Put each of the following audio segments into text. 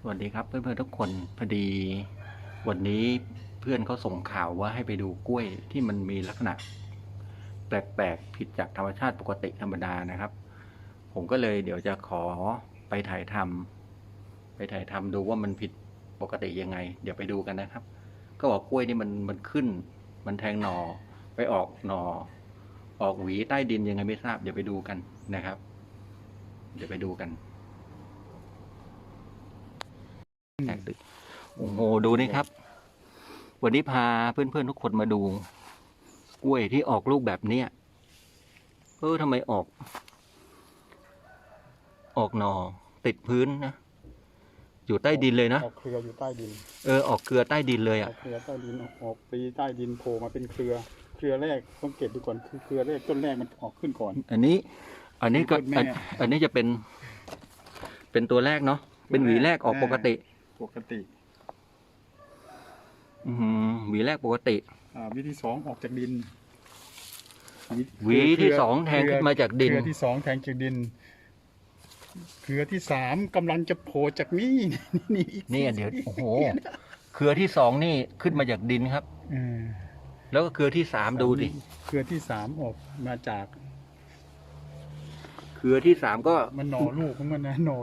สวัสดีครับเพื่อนๆทุกคนพอดี วันนี้เพื่อนเขาส่งข่าวว่าให้ไปดูกล้วยที่มันมีลักษณะ แปลกๆผิดจากธรรมชาติปกติธรรมดานะครับ ผมก็เลยเดี๋ยวจะขอไปถ่ายทำไปถ่ายทำดูว่ามันผิดปกติยังไง เดี๋ยวไปดูกันนะครับ ก็บอกกล้วยนี่มันมันขึ้น มันแทงหนอไปออกหนอออกหวีใต้ดินยังไงไม่ทราบเดี๋ยวไปดูกันนะครับ เดี๋ยวไปดูกัน แตกตึกโอ้โหดูนี่ครับ วันนี้พาเพื่อนๆทุกคนมาดู กล้วยที่ออกลูกแบบเนี้ยเออทำไมออก ออกหนอติดพื้นนะอยู่ใต้ดินเลยนะ ออกเครืออยู่ใต้ดิน เออออกเกลือใต้ดินเลยออะ อกเครือใต้ดินออกออกปลีใต้ดินโผล่มาเป็นเครือ เครือแรกต้องเก็บดูก่อนคือเครือแรกต้นแรกมันออกขึ้นก่อน อันนี้ อันนี้ก็ต้นแม่อันอันนี้จะเป็น เป็นตัวแรกเนาะเป็นหวีแรกออกปกติ ปกติอือหือหวีแรกปกติ อ่าวิธีสองออกจากดินหวีที่สองแทงขึ้นมาจากดินเครือที่สองแทงจากดินเครือที่สามกำลังจะโผล่จากนี่นี่อีกนี่เดี๋ยวโอ้โหเครือที่สองนี่ขึ้นมาจากดินครับเออแล้วก็เครือที่สามดูดิเครือที่สามออกมาจาก เครือที่สามก็ มันหน่อลูกของมันนะหน่อ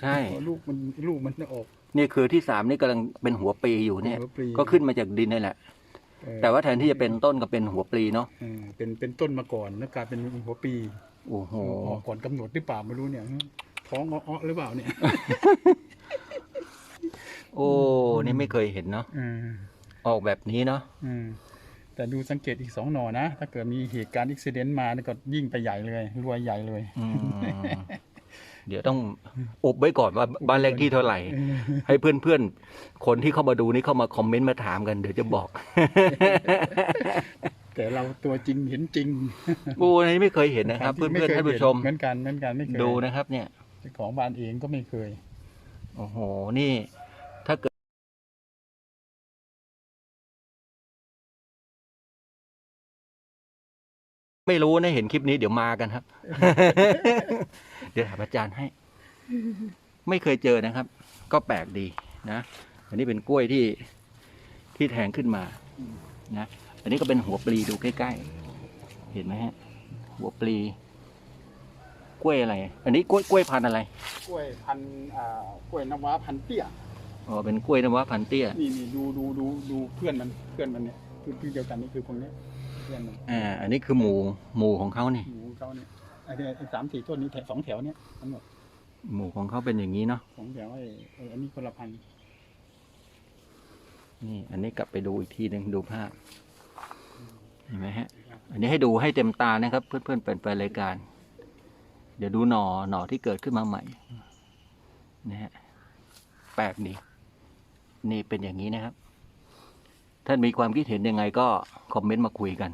ใช่ หน่อลูกมันลูกมันจะออก นี่เครือที่สามนี่กำลังเป็นหัวปลีอยู่เนี่ย หัวปลี ก็ขึ้นมาจากดินนี่แหละ เออแต่ว่าแทนที่จะเป็นต้นก็เป็นหัวปลีเนาะเออเป็นเป็นต้นมาก่อนแล้วกลายเป็นหัวปีโอ้โหออกก่อนกำหนดหรือเปล่าไม่รู้เนี่ย ท้องอ้อๆหรือเปล่าเนี่ยโอ้นี่ไม่เคยเห็นเนาะเออออกแบบนี้เนาะ เออ แต่ดูสังเกตอีกสองหน่อนะ ถ้าเกิดมีเหตุการณ์อุบิเหตุมาเนี่ยก็ยิ่งไปใหญ่เลย รวยใหญ่เลย อืมเดี๋ยวต้องอุบไว้ก่อนว่าบ้านเลขที่เท่าไหร่เออให้เพื่อนๆ คนที่เข้ามาดูนี่เข้ามาคอมเมนต์มาถามกันเดี๋ยวจะบอก แต่เราตัวจริงเห็นจริงโอ้อันนี้ไม่เคยเห็นนะครับ เพื่ที่อนๆท่านผู้ชมเหมือนกันเหมือนกันไม่เคยดูนะครับ เนี่ยเจ้าของบ้านเองก็ไม่เคย โอ้โห นี่ ไม่รู้นะเห็นคลิปนี้เดี๋ยวมากันครับ เดี๋ยวถามอาจารย์ให้ ไม่เคยเจอนะครับ ก็แปลกดีนะ อันนี้เป็นกล้วยที่ที่แทงขึ้นมา นะ อันนี้ก็เป็นหัวปลีดูใกล้ๆ เห็นไหมฮะ หัวปลี กล้วยอะไร อันนี้กล้วยกล้วยพันธุ์อะไร กล้วยพันธุ์อ่ากล้วยน้ำว้าพันธุ์เตี้ย อ๋อ เป็นกล้วยน้ำว้าพันธุ์เตี้ย นี่นี่ดูดูดูดูเพื่อนมันเพื่อนมันเนี่ยคือพี่เดียวกันนี่คือพวกเนี้ย เพื่อนมันอ่าอันนี้คือหมู่หมู่ของเขานี่หมูเขาเนี่ยไอ้เนี่ยไอ้สามสี่ต้นนี้แถวสองแถวเนี่ยทั้งหมดหมู่ของเขาเป็นอย่างนี้เนาะสองแถวไอ้ไอ้อันนี้คนละพันนี่ อันนี้กลับไปดูอีกทีหนึ่งดูภาพเห็นไหมฮะ อันนี้ให้ดูให้เต็มตานะครับ เพื่อนๆเป็นไปรายการ เดี๋ยวดูหน่อหน่อที่เกิดขึ้นมาใหม่นะฮะแปลกดีนี่เป็นอย่างนี้นะครับ ท่านมีความคิดเห็นยังไงก็คอมเมนต์มาคุยกัน